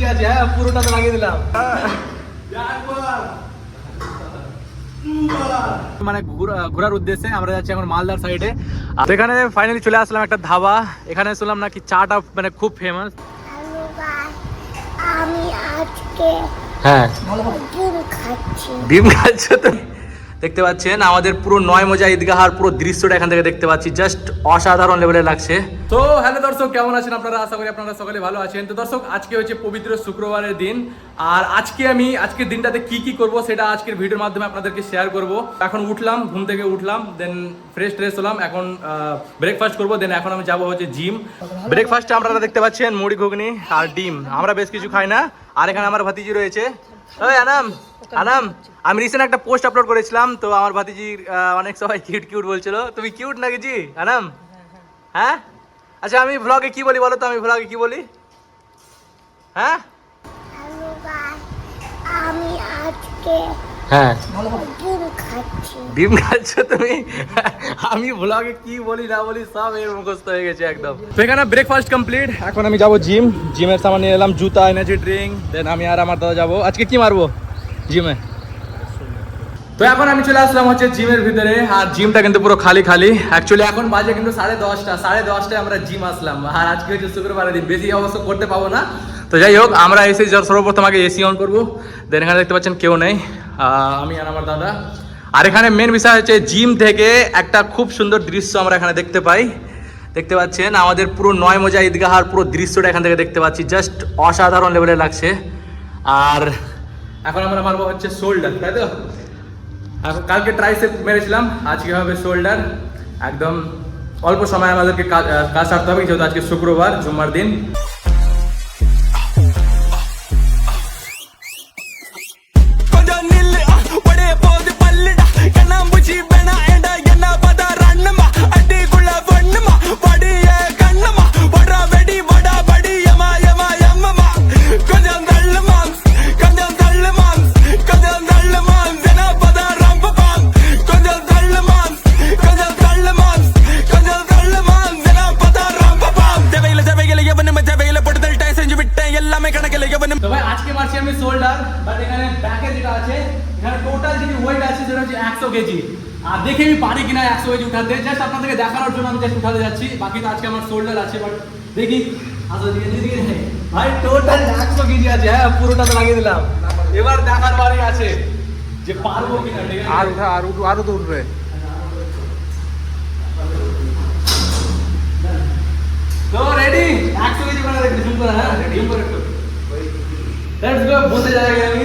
কি আছে? হ্যাঁ পুরোটা তো লাগিয়ে দিলাম। মানে ঘোরা- ঘোরার উদ্দেশ্যে আমরা যাচ্ছি এখন মালদার সাইডে তো এখানে ফাইনালি চলে আসলাম একটা ধাবা। এখানে শুনলাম নাকি চাটা মানে খুব ফেমাস আমি আজকে হ্যাঁ। ডিম খাচ্ছি। ডিম খাচ্ছ তো? দেখতে পাচ্ছেন, আমাদের পুরো নয় মজা ঈদগাহার পুরো দৃশ্যটা এখান থেকে দেখতে পাচ্ছি। জাস্ট অসাধারণ লেভেলে লাগছে। তো হ্যালো দর্শক, কেমন আছেন আপনারা? আশা করি আপনারা সকলে ভালো আছেন। তো দর্শক, আজকে হচ্ছে পবিত্র শুক্রবারের দিন। আর আজকে আমি, আজকের দিনটাতে কি কি করব সেটা আজকের ভিডিওর মাধ্যমে আপনাদেরকে শেয়ার করব। এখন উঠলাম, ঘুম থেকে উঠলাম দেন ফ্রেশ ট্রেশ হলাম। এখন ব্রেকফাস্ট করব দেন এখন আমি যাব হচ্ছে জিম ব্রেকফাস্টে আপনারা দেখতে পাচ্ছেন মুড়ি ঘুগনি আর ডিম। আমরা বেশ কিছু খাই না। আর এখানে আমার ভাতিজি রয়েছে। ওই আনাম আনাম, আমি রিসেন্ট একটা পোস্ট আপলোড করেছিলাম, তো আমার ভাতিজির অনেক সবাই কিউট কিউট বলছিল, তুমি কিউট নাকি জি? আনাম হ্যাঁ? আচ্ছা আমি ভ্লগে কি বলি বলো তো? আমি ভ্লগে কি বলি? হ্যাঁ? আমি আজকে হ্যাঁ। ডিম খাচ্ছি। তুমি? আমি ভ্লগে কি বলি না বলি সব এর মুখস্থ হয়ে গেছে একদম। তো এখানে ব্রেকফাস্ট কমপ্লিট এখন আমি যাব জিম জিমের সামান নিয়ে এলাম জুতা এনার্জি ড্রিঙ্ক দেন আমি আর আমার দাদা যাব। আজকে কি মারবো জিমে তো এখন আমি চলে আসলাম হচ্ছে জিমের ভিতরে আর জিমটা কিন্তু পুরো খালি খালি। অ্যাকচুয়ালি এখন বাজে কিন্তু সাড়ে দশটা সাড়ে দশটায় আমরা জিম আসলাম। আর আজকে হচ্ছে শুক্রবারের দিন বেশি অবশ্য করতে পাবো না। তো যাই হোক আমরা এসে সর্বপ্রথম আগে এসি অন করব। দেন এখানে দেখতে পাচ্ছেন কেউ নেই। আমি আর আমার দাদা। আর এখানে মেন বিষয় হচ্ছে জিম থেকে একটা খুব সুন্দর দৃশ্য আমরা এখানে দেখতে পাই। দেখতে পাচ্ছেন, আমাদের পুরো নয় মজা ঈদগাহার পুরো দৃশ্যটা এখান থেকে দেখতে পাচ্ছি। জাস্ট অসাধারণ লেভেলে লাগছে। আর এখন আমরা মারবো হচ্ছে শোল্ডার তাই তো? এখন কালকে ট্রাইসেপ মেরেছিলাম, আজকে হবে শোল্ডার একদম অল্প সময় আমাদেরকে কাজ সারতে হবে, যেহেতু আজকে শুক্রবার, জুম্মার দিন। একশো কেজি। আর দেখে আমি পারি কিনা একশো কেজি উঠাতে। জাস্ট আপনাদেরকে দেখানোর জন্য আমি জাস্ট উঠাতে যাচ্ছি। বাকি তো আজকে আমার শোল্ডার আছে বাট দেখি। দিকে দিকে ভাই টোটাল একশো কেজি আছে। হ্যাঁ পুরোটা তো লাগিয়ে দিলাম। এবার দেখার বারে আছে যে পারব কিনা আর উঠা আর উঠু আরও তো উঠবে। তো রেডি একশো কেজি করে দেখি জুম করে হ্যাঁ জুম করে একটু। লেটস গো বসে যাই আমি।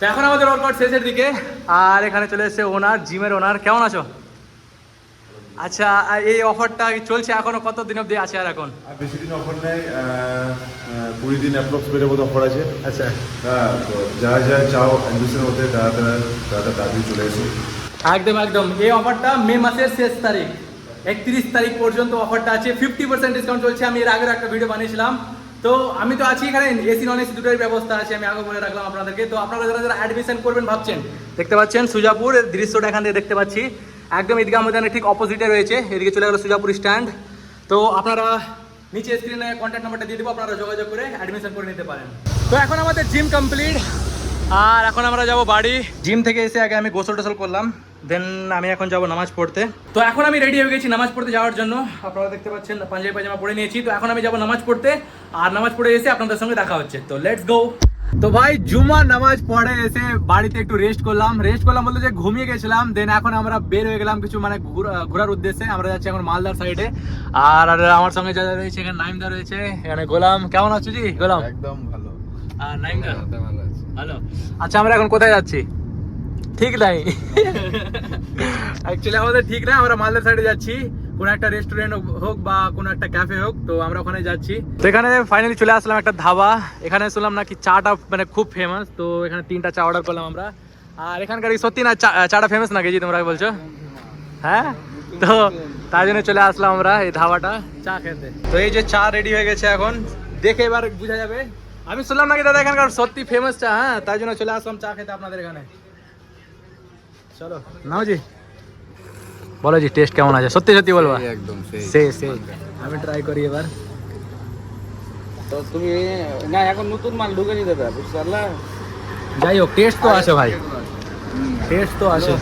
তো এখন আমাদের ওয়ার্কআউট শেষের দিকে। আর এখানে চলে এসেছে ওনার জিমের ওনার কেমন আছো? আচ্ছা এই অফারটা চলছে এখনও? কত দিন অবধি আছে আর এখন? আর বেশি দিন অফার নেই। কুড়ি দিন অ্যাপ্রক্স বেড়ে বোধ অফার আছে। আচ্ছা। যারা যারা চাও অ্যাডমিশন হতে তারা তারা তারা তাড়াতাড়ি চলে এসো। একদম একদম। এই অফারটা মে মাসের শেষ তারিখ। একত্রিশ তারিখ পর্যন্ত অফারটা আছে। ফিফটি পার্সেন্ট ডিসকাউন্ট চলছে। আমি এর আগের একটা ভিডিও বানিয়েছিলাম। তো আমি তো আছি এখানে এসি নন এসি দুটোর ব্যবস্থা আছে, আমি আগে বলে রাখলাম আপনাদেরকে। তো আপনারা যারা যারা অ্যাডমিশন করবেন ভাবছেন, দেখতে পাচ্ছেন সুজাপুর দৃশ্যটা এখান থেকে দেখতে পাচ্ছি। একদম ঈদগাহ ময়দানের ঠিক অপোজিটে রয়েছে, এদিকে চলে গেল সুজাপুর স্ট্যান্ড তো আপনারা নিচে স্ক্রিনে কন্ট্যাক্ট নাম্বারটা দিয়ে দেবো, আপনারা যোগাযোগ করে অ্যাডমিশন করে নিতে পারেন। তো এখন আমাদের জিম কমপ্লিট আর এখন আমরা যাব বাড়ি। জিম থেকে এসে আগে আমি গোসল টোসল করলাম দেন আমি এখন যাব নামাজ পড়তে। তো এখন আমি রেডি হয়ে গেছি নামাজ পড়তে যাওয়ার জন্য। আপনারা দেখতে পাচ্ছেন পাঞ্জাবি পাজামা পরে নিয়েছি। তো এখন আমি যাব নামাজ পড়তে আর নামাজ পড়ে এসে আপনাদের সঙ্গে দেখা হচ্ছে। তো লেটস গো তো ভাই জুমার নামাজ পড়ে এসে বাড়িতে একটু রেস্ট করলাম। রেস্ট করলাম বলতে যে ঘুমিয়ে গেছিলাম দেন এখন আমরা বের হয়ে গেলাম কিছু মানে ঘোরা- ঘোরার উদ্দেশ্যে। আমরা যাচ্ছি এখন মালদার সাইডে আর আর আমার সঙ্গে যারা রয়েছে এখানে নাইমদা রয়েছে এখানে গোলাম। কেমন আছো জি? গোলাম। একদম ভালো। আর নাইমদা? ভালো আছে। হ্যালো আচ্ছা আমরা এখন কোথায় যাচ্ছি? ঠিক নাই। অ্যাকচুয়ালি আমাদের ঠিক না, আমরা মালদার সাইডে যাচ্ছি। কোনো একটা রেস্টুরেন্ট হোক বা কোনো একটা ক্যাফে হোক, তো আমরা ওখানে যাচ্ছি। তো এখানে ফাইনালি চলে আসলাম একটা ধাবা। এখানে শুনলাম নাকি চাটা মানে খুব ফেমাস তো এখানে তিনটা চা অর্ডার করলাম আমরা। আর এখানকার সত্যি না চাটা ফেমাস নাকি জি তোমরা বলছো? হ্যাঁ? তো তাই জন্য চলে আসলাম আমরা এই ধাবাটা, চা খেতে। তো এই যে চা রেডি হয়ে গেছে এখন। দেখে এবার বোঝা যাবে আমি শুনলাম নাকি দাদা এখানকার সত্যি ফেমাস চা হ্যাঁ? তাই জন্য চলে আসলাম চা খেতে আপনাদের এখানে। চলো নাও জি। বলো জি টেস্ট কেমন আছে? সত্যি সত্যি বলবা? একদম সে সে আমি ট্রাই করি এবার। তো তুমি না এখন নতুন মাল ঢুকে নিতে দেবে বুঝতে পারলা? যাই হোক টেস্ট তো আছে ভাই। টেস্ট তো আছে।